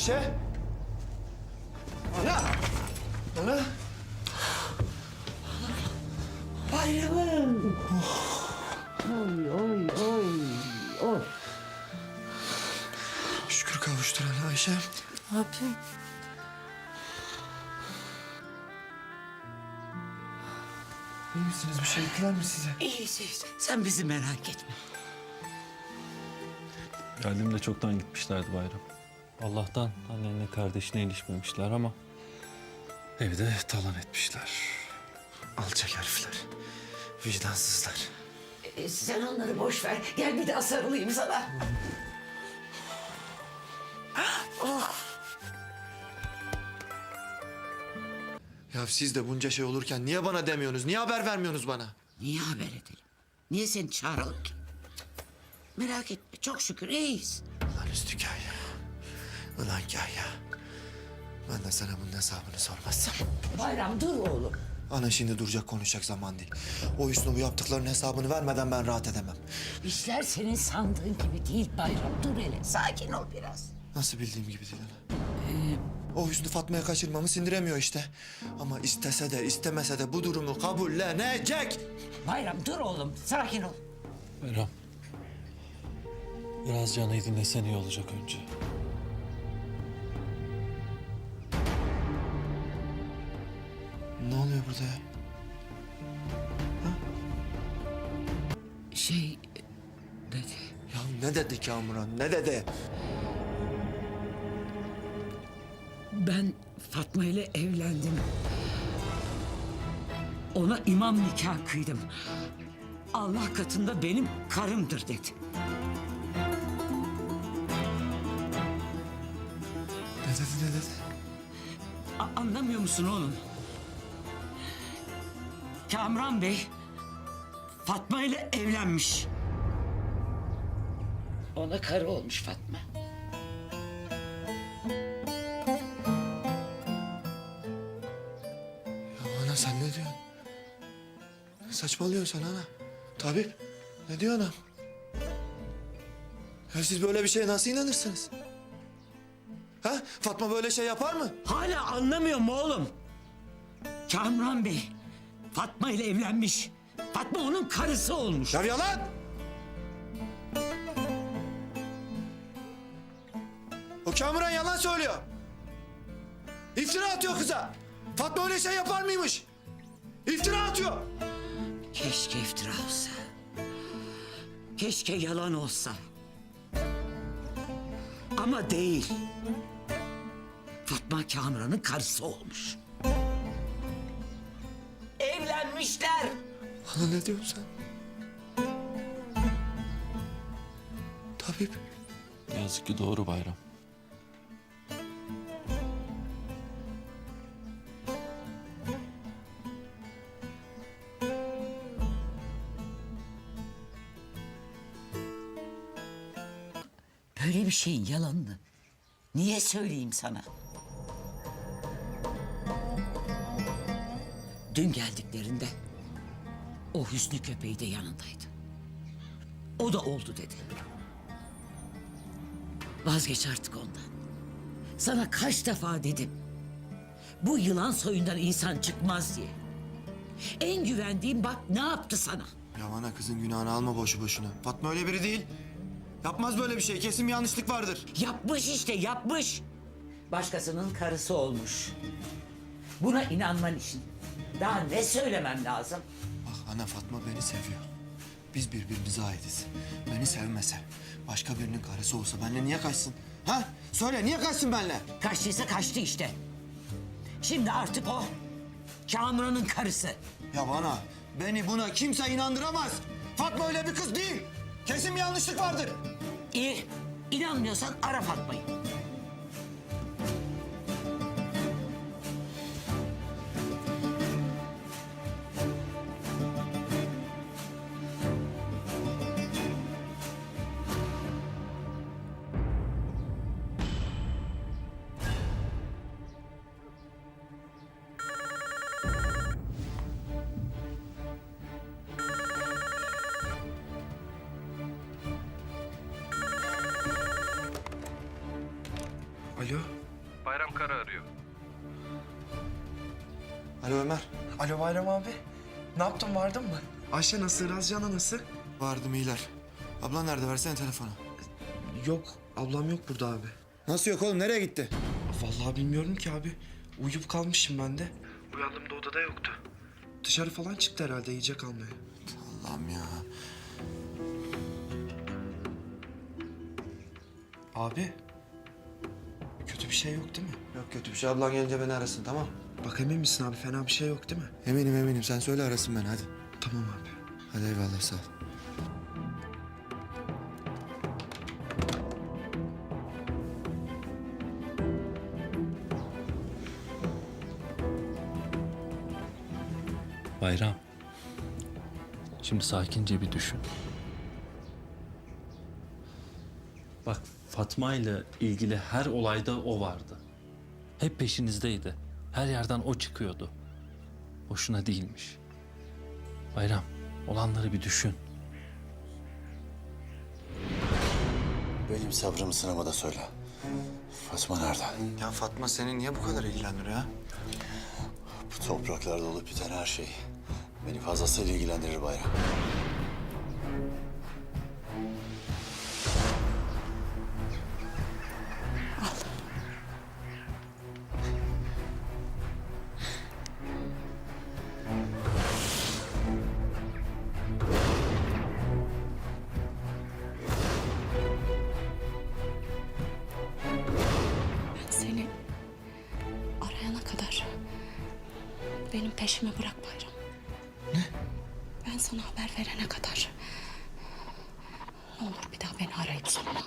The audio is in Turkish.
Ayşe? Ana! Ana! Bayramım. Oy oy oy. Oy. Şükür kavuşturana Ayşe. Abim. İyi misiniz? Bir şey ettiler mi size? İyiyiz iyiyiz. Sen bizi merak etme. Geldiğimde çoktan gitmişlerdi bayram. Allah'tan annenle kardeşine ilişmemişler ama evde talan etmişler. Alçak herifler. Vicdansızlar. Ee, sen onları boş ver. Gel bir daha sarılayım sana. Ya siz de bunca şey olurken niye bana demiyorsunuz? Niye haber vermiyorsunuz bana? Niye haber edelim? Niye seni çağıralım ki? Merak etme. Çok şükür iyiyiz. Ulan üstü kaya. Ulan kaya. Ben de sana bunun hesabını sormazsam. Bayram dur oğlum. Ana şimdi duracak konuşacak zaman değil. O Hüsnü bu yaptıklarının hesabını vermeden ben rahat edemem. İşler senin sandığın gibi değil Bayram. Dur hele. Sakin ol biraz. Nasıl bildiğim gibi değil ana. O Hüsnü Fatma'ya kaçırmamı sindiremiyor işte. Ama istese de istemese de bu durumu kabullenecek. Bayram dur oğlum. Sakin ol. Bayram. Biraz Can'ı dinlesen iyi olacak önce. Burada ya? Şey dedi. Ya ne dedi Kamuran ne dedi? Ben Fatma ile evlendim. Ona imam nikah kıydım. Allah katında benim karımdır dedi. Ne dedi ne dedi? A- anlamıyor musun oğlum? Kamran Bey Fatma ile evlenmiş. Ona karı olmuş Fatma. Ya ana sen ne diyorsun? Ne saçmalıyorsun sen ana? Tabip ne diyor anam? Ya siz böyle bir şeye nasıl inanırsınız? Ha? Fatma böyle şey yapar mı? Hala anlamıyor mu oğlum? Kamran Bey Fatma ile evlenmiş. Fatma onun karısı olmuş. Ya yalan! O Kamuran yalan söylüyor. İftira atıyor kıza. Fatma öyle şey yapar mıymış? İftira atıyor. Keşke iftira olsa. Keşke yalan olsa. Ama değil. Fatma Kamran'ın karısı olmuş. Evlenmişler. Ana ne diyorsun sen? Tabip. Ne yazık ki doğru bayram. Böyle bir şeyin yalanını niye söyleyeyim sana? Dün geldiklerinde o Hüsnü köpeği de yanındaydı. O da oldu dedi. Vazgeç artık ondan. Sana kaç defa dedim. Bu yılan soyundan insan çıkmaz diye. En güvendiğim bak ne yaptı sana. Ya ana kızın günahını alma boşu boşuna. Fatma öyle biri değil. Yapmaz böyle bir şey. Kesin bir yanlışlık vardır. Yapmış işte yapmış. Başkasının karısı olmuş. Buna inanman için daha ne söylemem lazım? Bak ana Fatma beni seviyor. Biz birbirimize aitiz. Beni sevmese, başka birinin karısı olsa benimle niye kaçsın? Ha? Söyle niye kaçsın benimle? Kaçtıysa kaçtı işte. Şimdi artık o Kamuran'ın karısı. Ya bana, beni buna kimse inandıramaz. Fatma öyle bir kız değil. Kesin bir yanlışlık vardır. İyi. İnanmıyorsan ara Fatma'yı. Alo. Bayram Kara arıyor. Alo Ömer. Alo Bayram abi. Ne yaptın vardın mı? Ayşe nasıl? Razcan'a nasıl? Vardım iyiler. Ablan nerede? Versene telefonu. Yok. Ablam yok burada abi. Nasıl yok oğlum? Nereye gitti? Vallahi bilmiyorum ki abi. Uyuyup kalmışım ben de. Uyandığımda odada yoktu. Dışarı falan çıktı herhalde yiyecek almaya. Allah'ım ya. Abi bir şey yok değil mi? Yok kötü bir şey. Ablan gelince beni arasın tamam Bak emin misin abi? Fena bir şey yok değil mi? Eminim eminim. Sen söyle arasın beni hadi. Tamam abi. Hadi eyvallah sağ ol. Bayram. Şimdi sakince bir düşün. Bak Fatma ile ilgili her olayda o vardı. Hep peşinizdeydi. Her yerden o çıkıyordu. Boşuna değilmiş. Bayram, olanları bir düşün. Benim sabrımı sınamada söyle. Fatma nerede? Ya Fatma seni niye bu kadar ilgilendiriyor ha? Bu topraklarda olup biten her şey beni fazlasıyla ilgilendirir Bayram. Benim peşimi bırak Bayram. Ne? Ben sana haber verene kadar. Ne olur bir daha beni arayıp sorma.